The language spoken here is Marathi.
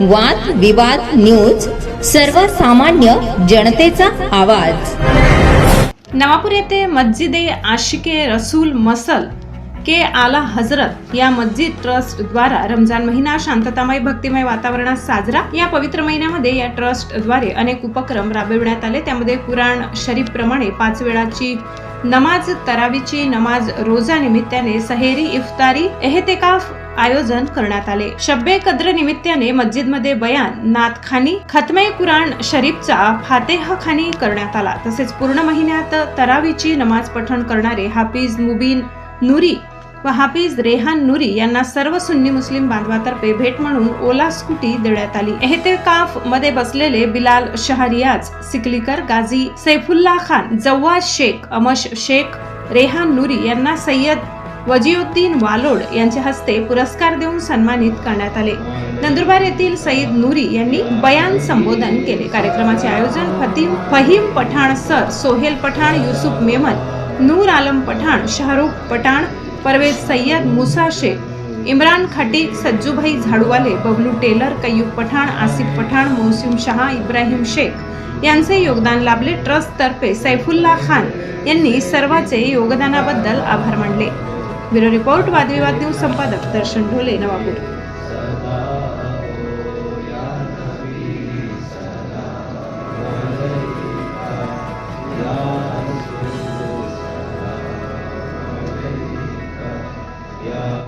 वाद विवाद न्यूज सर्वसामान्य जनतेचा आवाज. नवापूर येथे मस्जिद ए आशिके रसूल मसल के आला हजरत या मस्जिद ट्रस्ट द्वारा रमजान महिना शांततामय भक्तिमय वातावरणात साजरा. या पवित्र महिन्यामध्ये या ट्रस्टद्वारे अनेक उपक्रम राबविण्यात आले. त्यामध्ये कुराण शरीफ प्रमाणे पाच वेळाची नमाज तरावीची नमाज रोजा निमित्ताने सहेरी इफ्तारी एहतेकाफ आयोजन करण्यात आले. शब्बे कद्र निमित्ताने मस्जिदमध्ये बयान नातखानी खतमे कुराण शरीफचा फातेह खानी करण्यात आला. तसेच पूर्ण महिन्यात तरावीची नमाज पठण करणारे हाफिज मुबीन नुरी व हाफिज रेहान नुरी यांना सर्व सुन्नी मुस्लिम बांधवातर्फे भेट म्हणून ओला स्कूटी देण्यात आली. एहतेकाफमध्ये बसलेले बिलाल शहरियाज सिकलीकर गाझी सैफुल्ला खान जव्वा शेख अमश शेख रेहान नुरी यांना सय्यद वजीउद्दीन वालोड यांच्या हस्ते पुरस्कार देऊन सन्मानित करण्यात आले. नंदुरबार येथील सईद नुरी यांनी बयान संबोधन केले. कार्यक्रमाचे आयोजन फतीम फहीम पठाण सर सोहेल पठाण युसुफ मेमन नूर आलम पठाण शाहरुख पठाण परवेज सय्यद मुसा शेख इम्रान खटीक सज्जूभाई झाडूवाले बबलू टेलर कय्यूब पठाण आसिफ पठाण मोहसिम शहा इब्राहिम शेख यांचे योगदान लाभले ट्रस्टतर्फे सैफुल्ला खान यांनी सर्वाचे योगदानाबद्दल आभार मानले ब्युरो रिपोर्ट वादविवाद न्यूज संपादक दर्शन ढोले नवापूर Yeah.